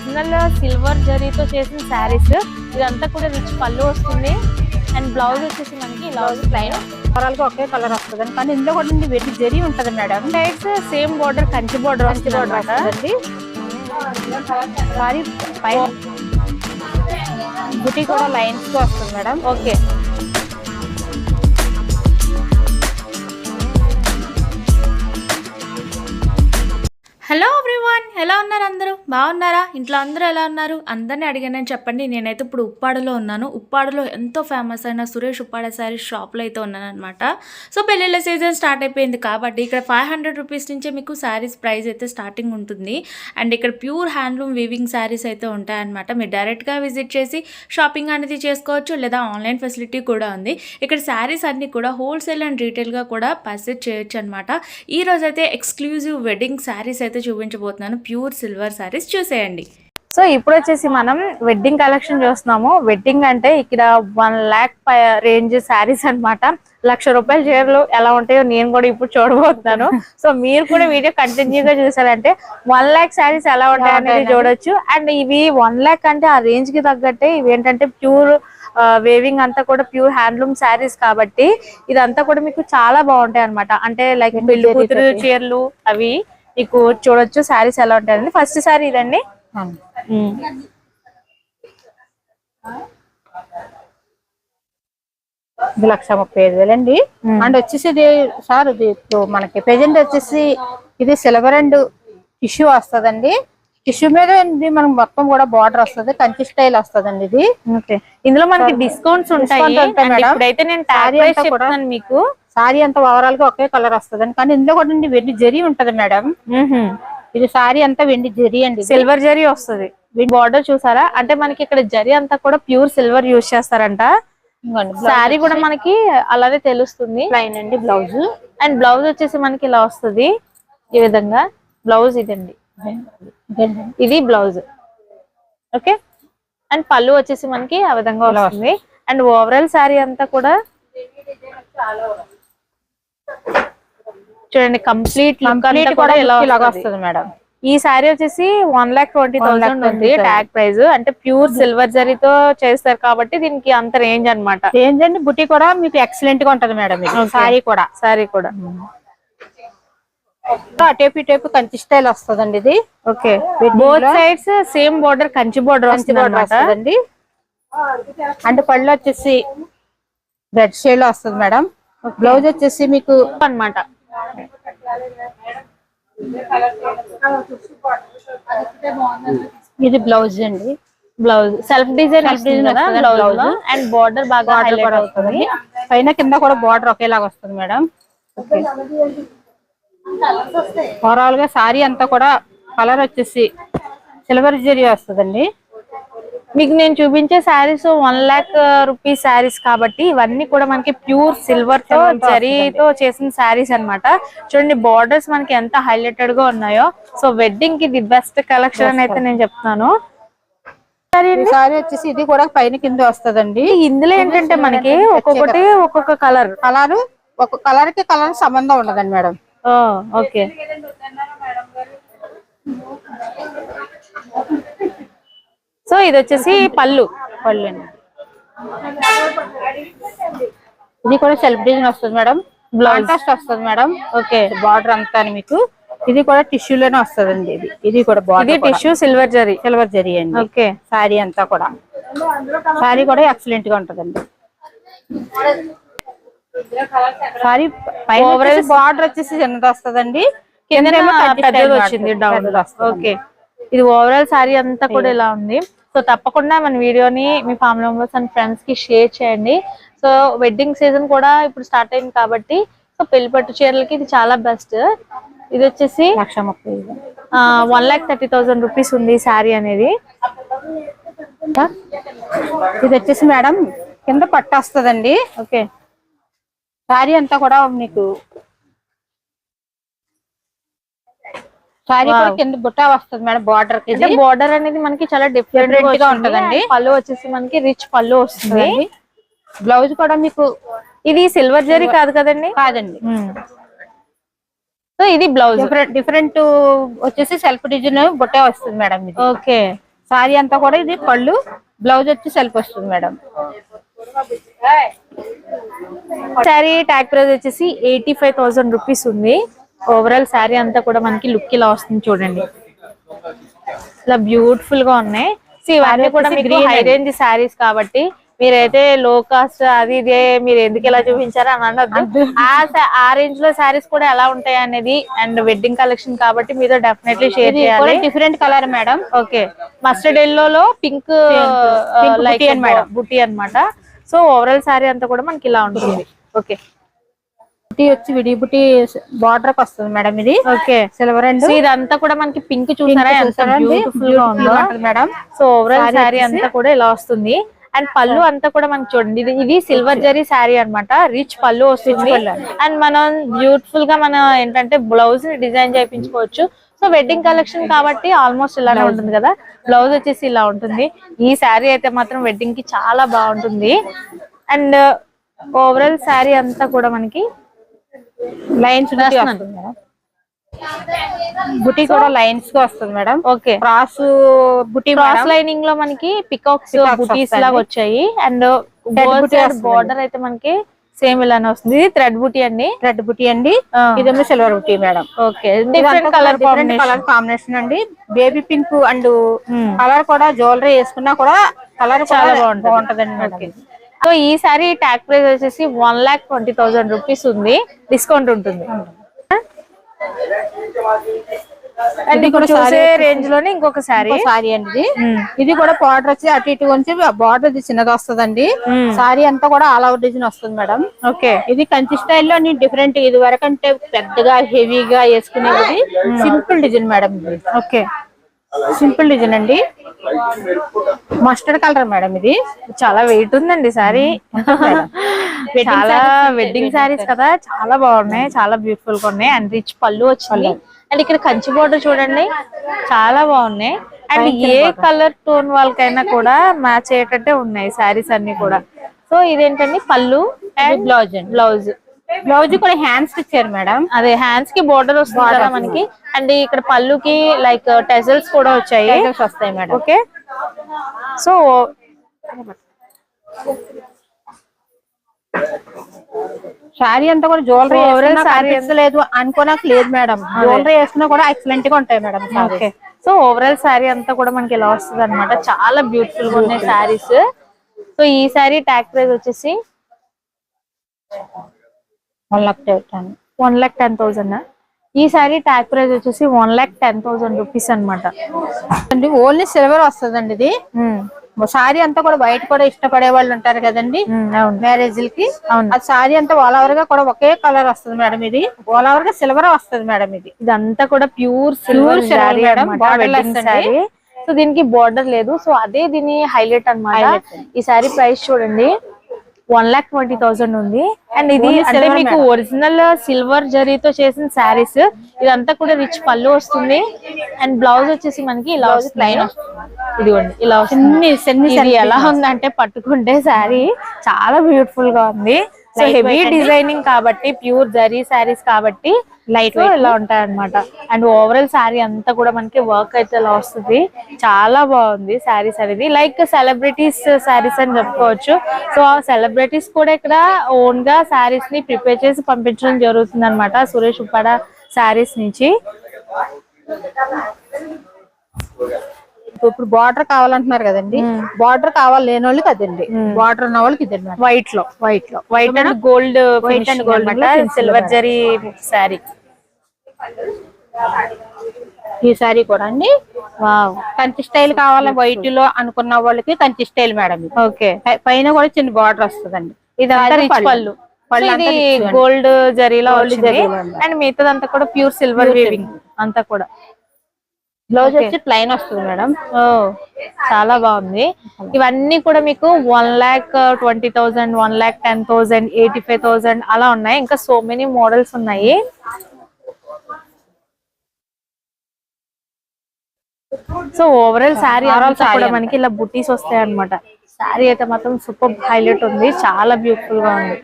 Original silver జరీతో చేసిన శారీస్. ఇదంతా కూడా రిచ్ పళ్ళు వస్తుంది. అండ్ బ్లౌజ్ వచ్చేసి మనకి బ్లౌజ్ ప్లైన్ ఓవరాల్గా ఒకే కలర్ వస్తుంది కానీ ఇందులో కూడా వెట్టి జరీ ఉంటది madam. Sides same border Kanchi border వస్తుంది border వస్తుందండి. సారీ పైన బుటీ కూడా లైన్స్ వస్తుంది మేడం. ఓకే. హలో ఎవ్రీవన్ ఎలా ఉన్నారు అందరూ? బాగున్నారా? ఇంట్లో అందరూ ఎలా ఉన్నారు? అందరినీ అడిగానని చెప్పండి. నేనైతే ఇప్పుడు ఉప్పాడలో ఉన్నాను. ఉప్పాడలో ఎంతో ఫేమస్ అయిన సురేష్ ఉప్పాడ శారీ షాప్లో అయితే ఉన్నాను అనమాట సో పెళ్ళిళ్ళ సీజన్ స్టార్ట్ అయిపోయింది కాబట్టి ఇక్కడ ఫైవ్ హండ్రెడ్ రూపీస్ నుంచే మీకు శారీస్ ప్రైస్ అయితే స్టార్టింగ్ ఉంటుంది. అండ్ ఇక్కడ ప్యూర్ హ్యాండ్లూమ్ వీవింగ్ శారీస్ అయితే ఉంటాయన్నమాట. మీరు డైరెక్ట్గా విజిట్ చేసి షాపింగ్ అనేది చేసుకోవచ్చు లేదా ఆన్లైన్ ఫెసిలిటీ కూడా ఉంది. ఇక్కడ శారీస్ అన్నీ కూడా హోల్సేల్ అండ్ రీటైల్గా కూడా పర్చేజ్ చేయొచ్చు అనమాట ఈ అయితే ఎక్స్క్లూజివ్ వెడ్డింగ్ శారీస్ అయితే చూపించబోతున్నాను. ప్యూర్ సిల్వర్ శారీస్ చూసేయండి. సో ఇప్పుడు వచ్చేసి మనం వెడ్డింగ్ కలెక్షన్ చూస్తున్నాము. వెడ్డింగ్ అంటే ఇక్కడ వన్ ల్యాక్ రేంజ్ శారీస్ అన్నమాట. లక్ష రూపాయల చీరలు ఎలా ఉంటాయో నేను కూడా ఇప్పుడు చూడబోతున్నాను. సో మీరు కూడా వీడియో కంటిన్యూగా చూసారంటే వన్ ల్యాక్ శారీస్ ఎలా ఉంటాయి అనేది చూడొచ్చు. అండ్ ఇవి వన్ ల్యాక్ అంటే ఆ రేంజ్కి తగ్గట్టే ఇవి ఏంటంటే ప్యూర్ వేవింగ్ అంతా కూడా ప్యూర్ హ్యాండ్లూమ్ శారీస్ కాబట్టి ఇదంతా కూడా మీకు చాలా బాగుంటాయి అన్నమాట. అంటే లైక్ పెళ్ళి కూతురు చీరలు అవి. మీకు చూడొచ్చు శారీస్ ఎలా ఉంటాయండి. ఫస్ట్ శారీ ఇదండి. ఇది లక్ష ముప్పై ఐదు వేలండి అండ్. వచ్చేసి ఇది సార్ ఇది ఇప్పుడు మనకి ప్రెజెంట్ వచ్చేసి ఇది సిల్వర్ అండ్ టిష్యూ వస్తదండి. టిష్యూ మీద ఇది మనకి మొత్తం కూడా బార్డర్ వస్తది కంచి స్టైల్ వస్తదండి ఇది. ఇందులో మనకి డిస్కౌంట్స్ ఉంటాయి. మేడం. ఇప్పుడైతే నేను మీకు. సారీ అంతా ఓవరాల్గా ఒకే కలర్ వస్తదండి. కానీ ఇందులో కూడా వెండి జరీ ఉంటది మేడం. ఇది సారీ అంతా వెండి జరీ అండి. సిల్వర్ జరీ వస్తుంది. బార్డర్ చూసారా? అంటే మనకి ఇక్కడ జరీ అంతా కూడా ప్యూర్ సిల్వర్ యూజ్ చేస్తారంట. శారీ కూడా మనకి అలానే తెలుస్తుంది. ప్లైన్ అండి బ్లౌజ్. అండ్ బ్లౌజ్ వచ్చేసి మనకి ఇలా వస్తుంది. ఈ విధంగా బ్లౌజ్ ఇదండి. ఇది బ్లౌజ్. ఓకే? అండ్ పళ్ళు వచ్చేసి మనకి ఆ విధంగా వస్తుంది. అండ్ ఓవరాల్ శారీ అంతా కూడా చూడండి కంప్లీట్ కంప్లీట్ కూడా ఇలా వస్తుంది. మేడం ఈ శారీ వచ్చేసి వన్ లాక్ ట్వంటీ థౌసండ్ ఉంది 1,20,000. ట్యాగ్ ప్రైస్ అంటే ప్యూర్ సిల్వర్ జరీతో చేస్తారు కాబట్టి దీనికి అంత రేంజ్ అన్నమాట. ఏంటండి బుట్టి కూడా మీకు ఎక్సలెంట్గా ఉంటది మేడం. సారీ కూడా. శారీ కూడా. అటేపు ఇటేపు కంచి స్టైల్ వస్తదండి ఇది. Okay both sides same border Kanchi border Kanchi వస్తదండి. అంటే పళ్ళు వచ్చేసి రెడ్ షేడ్లో వస్తుంది మేడం బ్లౌజ్ వచ్చేసి మీకు అన్నమాట. ఇది బ్లౌజ్ అండి. Blouse self design blouse. And border బాగా హైలైట్ అవుతుంది. పైన కింద కూడా బార్డర్ ఒకేలాగా వస్తుంది మేడం. ఓవరాల్గా సారీ అంతా కూడా కలర్ వచ్చేసి సిల్వర్ జరీ వస్తుందండి. మీకు నేను చూపించే శారీస్ వన్ లాక్ రూపీస్ శారీస్ కాబట్టి ఇవన్నీ కూడా మనకి ప్యూర్ సిల్వర్తో జరీతో చేసిన శారీస్ అన్నమాట. చూడండి బార్డర్స్ మనకి ఎంత హైలైటెడ్గా ఉన్నాయో. సో వెడ్డింగ్కి ది బెస్ట్ కలెక్షన్ అయితే నేను చెప్తున్నాను. ఈ సారీ వచ్చేసి ఇది కూడా పైన కింద వస్తదండి. ఇందులో ఏంటంటే మనకి ఒక్కొక్కటి ఒక్కొక్క కలర్ కలర్ ఒక కలర్కి కలర్ సంబంధం ఉండదండి మేడం. ఓకే సో ఇది వచ్చేసి పళ్ళు. పళ్ళు అండి. ఇది కూడా సెల్ఫ్ డిజైన్ వస్తుంది మేడం. కాంట్రాస్ట్ వస్తుంది మేడం. ఓకే బార్డర్ అంతా మీకు. ఇది కూడా టిష్యూ లోనే వస్తదండి ఇది. ఇది కూడా border tissue silver zari. Silver zari అండి. ఓకే. సారీ అంతా కూడా. సారీ కూడా ఎక్సలెంట్గా ఉంటదండి. సారీ Overall బార్డర్ వచ్చేసి చిన్నది వస్తదండి. కింద పెద్దది style వచ్చింది వస్తుంది. డౌన్ వస్తుంది. ఓకే. ఇది ఓవరాల్ సారీ అంతా కూడా ఇలా ఉంది. సో తప్పకుండా మన వీడియోని మీ ఫ్యామిలీ మెంబర్స్ అండ్ ఫ్రెండ్స్కి షేర్ చేయండి. సో వెడ్డింగ్ సీజన్ కూడా ఇప్పుడు స్టార్ట్ అయింది కాబట్టి సో పెళ్ళి పట్టు చీరలకి ఇది చాలా బెస్ట్ ఇది వచ్చేసి లక్ష ముప్పై ఐదు. One lakh thirty thousand rupees ఉంది శారీ అనేది. ఇది వచ్చేసి మేడం కింద పట్టు వస్తదండి. ఓకే. సారీ అంతా కూడా మీకు సారీ కూడా. కింద బుట్ట వస్తుంది మేడం బార్డర్కి బార్డర్ అనేది మనకి చాలా డిఫరెంట్గా ఉంటదండి. ఉంటదండి. పళ్ళు వచ్చేసి మనకి రిచ్ పళ్ళు వస్తుంది. బ్లౌజ్ కూడా మీకు ఇది సిల్వర్ జరీ కాదు కదండి? కాదండి. సో ఇది బ్లౌజ్ డిఫరెంట్ వచ్చేసి సెల్ఫ్ డిజైన్ బుట్ట వస్తుంది మేడం ఇది. ఓకే. సారీ అంతా కూడా ఇది పళ్ళు బ్లౌజ్ వచ్చి సెల్ఫ్ వస్తుంది మేడం. శారీ ట్యాగ్ ప్రైస్ వచ్చేసి ఎయిటీ ఫైవ్ థౌసండ్ రూపీస్ ఉంది. ఓవరాల్ శారీ అంతా కూడా మనకి లుక్ ఇలా వస్తుంది చూడండి. ఇలా బ్యూటిఫుల్గా ఉన్నాయి. సో ఇవన్నీ కూడా మీకు హై. రేంజ్ శారీస్ కాబట్టి మీరైతే లో కాస్ట్ అది ఇదే మీరు ఎందుకు ఇలా చూపించారు అని అనొద్దు. ఆ రేంజ్లో శారీస్ కూడా ఎలా ఉంటాయి అనేది అండ్ వెడ్డింగ్ కలెక్షన్ కాబట్టి మీతో డెఫినెట్లీ షేర్ చేయాలి. Different colour madam okay mustard yellow లో పింక్ లైక్ booty అన్నమాట. బుట్టి అన్నమాట. సో ఓవరాల్ శారీ అంతా కూడా మనకి ఇలా ఉంటుంది. ఓకే బుటీ వచ్చి విడి బుటీ బార్డర్కి వస్తుంది మేడం ఇది. ఓకే. సిల్వర్ అండ్ ఇదంతా కూడా మనకి పింక్ చూసారా? ఎంత బ్యూటిఫుల్గా ఉందో. మేడం. సో ఓవరాల్ శారీ అంతా కూడా ఇలా వస్తుంది. అండ్ పళ్ళు అంతా కూడా మనకి చూడండి. ఇది ఇది సిల్వర్ జరీ శారీ అన్నమాట. రిచ్ పళ్ళు వస్తుంది. అండ్. మనం బ్యూటిఫుల్గా మనం ఏంటంటే బ్లౌజ్ని డిజైన్ చేయించుకోవచ్చు. సో వెడ్డింగ్ కలెక్షన్ కాబట్టి ఆల్మోస్ట్ ఇలానే ఉంటుంది కదా. బ్లౌజ్ వచ్చేసి ఇలా ఉంటుంది. ఈ శారీ అయితే మాత్రం వెడ్డింగ్కి చాలా బాగుంటుంది. అండ్ ఓవరాల్ శారీ అంతా కూడా మనకి లైన్స్ బుటీ కూడా లైన్స్గా వస్తుంది మేడం. ఓకే క్రాస్ బుటీ క్రాస్ లైనింగ్లో మనకి పికాక్స్ బుటీస్. లాగా వచ్చాయి. అండ్. బార్డర్ అయితే మనకి సేమ్ ఇలానే వస్తుంది. ఇది థ్రెడ్ బుటీ అండి. రెడ్ బుటీ అండి. ఇదేమో సిల్వర్ బుటీ madam. Okay different colour colour combination అండి. Baby pink and. కలర్ కూడా జ్యువెలరీ వేసుకున్నా కూడా కలర్ చాలా బాగుంటది. బాగుంటదండి సో ఈ సారీ ట్యాగ్ ప్రైస్ వచ్చేసి one lakh twenty thousand rupees ఉంది. డిస్కౌంట్ ఉంటుంది. అండ్ చూసే రేంజ్లోనే ఇంకొక సారీ. సారీ అండి ఇది. కూడా బార్డర్ వచ్చి అటు ఇటు కొంచెం బార్డర్ చిన్నది వస్తుందండి. సారీ అంతా కూడా ఆల్ ఓవర్ డిజైన్ వస్తుంది మేడం. ఓకే. ఇది కంచి స్టైల్లో డిఫరెంట్ ఇది వరకు అంటే పెద్దగా హెవీగా వేసుకునేది సింపుల్ డిజైన్ మేడం ఇది. ఓకే. సింపుల్ డిజైన్ అండి. మస్టర్డ్ కలర్ మేడం ఇది. చాలా వెయిట్ ఉందండి సారీ చాలా వెడ్డింగ్ సారీస్ కదా. చాలా బాగున్నాయి చాలా బ్యూటిఫుల్గా ఉన్నాయి అండ్ రిచ్ పళ్ళు వచ్చింది. అండ్ ఇక్కడ కంచి బోర్డర్ చూడండి. చాలా బాగున్నాయి. అండ్ ఏ కలర్ టోన్ వాళ్ళకైనా కూడా మ్యాచ్ అయ్యేటట్టే ఉన్నాయి సారీస్ అన్ని కూడా. సో ఇదేంటండి? పళ్ళు అండ్ బ్లౌజ్ అండి. బ్లౌజ్ బ్లౌజ్ కూడా హ్యాండ్స్ ఇచ్చారు మేడం. అదే హ్యాండ్స్కి బోర్డర్ వస్తుంది మనకి. అండ్ ఇక్కడ పళ్ళుకి లైక్ టెజల్స్ కూడా వచ్చాయి. వస్తాయి మేడం. ఓకే. సో శారీ అంతా కూడా జ్యువెలరీ Overall saree కనిపించలేదు అనుకోనాక లేదు మేడం. జ్యువెలరీ వేసుకున్నా కూడా ఎక్సలెంట్గా ఉంటాయి madam okay. So overall sari అంతా కూడా మనకి ఇలా వస్తుంది అనమాట చాలా బ్యూటిఫుల్గా ఉన్నాయి శారీస్. సో ఈ శారీ ప్రైస్ వచ్చేసి one lakh ten one lakh ten thousand ఈ శారీ ట్యాగ్ ప్రైస్ వచ్చేసి one lakh ten thousand rupees అనమాట అండి ఓన్లీ సిల్వర్ వస్తుందండి ఇది. సారీ అంతా కూడా వైట్ కూడా ఇష్టపడే వాళ్ళు ఉంటారు కదండి. మ్యారేజ్కి. అవును. ఆ సారీ అంతా ఆల్ ఓవర్గా కూడా ఒకే కలర్ వస్తుంది మేడం ఇది. ఆల్ ఓవర్గా సిల్వర్ వస్తుంది మేడం ఇది. ఇదంతా కూడా ప్యూర్ సిల్వర్. శారీ సో దీనికి బార్డర్ లేదు. సో అదే దీని హైలైట్ అన్నమాట. Highlight. ఈ శారీ ప్రైస్ చూడండి. వన్ లాక్ ట్వంటీ థౌసండ్ ఉంది. అండ్ ఇది అంటే మీకు. ఒరిజినల్ సిల్వర్ జరీతో చేసిన శారీస్ ఇదంతా కూడా రిచ్ పళ్ళు వస్తుంది. అండ్ బ్లౌజ్ వచ్చేసి మనకి ఇలా వస్తుంది. ఇదిగోండి ఇలా వస్తుంది. ఇది ఎలా ఉందంటే పట్టుకుంటే శారీ చాలా బ్యూటిఫుల్గా ఉంది. So heavy. డిజైనింగ్ కాబట్టి ప్యూర్ జరీ శారీస్ కాబట్టి లైట్ ఇలా ఉంటాయి అనమాట అండ్ ఓవరాల్ శారీ అంతా కూడా మనకి వర్క్ అయితే ఇలా వస్తుంది. చాలా బాగుంది శారీస్ అనేది. లైక్ సెలబ్రిటీస్ శారీస్ అని చెప్పుకోవచ్చు. సో ఆ సెలబ్రిటీస్ కూడా ఇక్కడ ఓన్గా శారీస్ని ప్రిపేర్ చేసి పంపించడం జరుగుతుంది అనమాట సురేష్ ఉప్పాడ శారీస్ నుంచి. ఇప్పుడు బార్డర్ కావాలంటున్నారు కదండి. బార్డర్ కావాలి లేని వాళ్ళకి అదండి బార్డర్ ఉన్న వాళ్ళకి మేడం వైట్లో. వైట్లో. White and gold white and gold silver zari sari ఈ సారీ కూడా అండి. కంచి స్టైల్ కావాలి వైట్లో అనుకున్న వాళ్ళకి కంచి స్టైల్ మేడం ఇది. ఓకే. పైన కూడా చిన్న బార్డర్ వస్తుందండి. పళ్ళు. పళ్ళు. పళ్ళు ఇది అండి. గోల్డ్ జరీలో. అండ్. మిగతాదంతా కూడా ప్యూర్ సిల్వర్ వీవింగ్ అంతా కూడా. బ్లౌజ్ వచ్చి ప్లైన్ వస్తుంది మేడం. ఓ చాలా బాగుంది. ఇవన్నీ కూడా మీకు one lakh twenty thousand one lakh ten thousand eighty five thousand అలా ఉన్నాయి. ఇంకా సో మెనీ మోడల్స్ ఉన్నాయి. సో ఓవరాల్ శారీ కూడా. మనకి ఇలా బుటీస్ వస్తాయి అనమాట శారీ అయితే మాత్రం సూపర్ హైలైట్ ఉంది. చాలా బ్యూటిఫుల్గా ఉంది.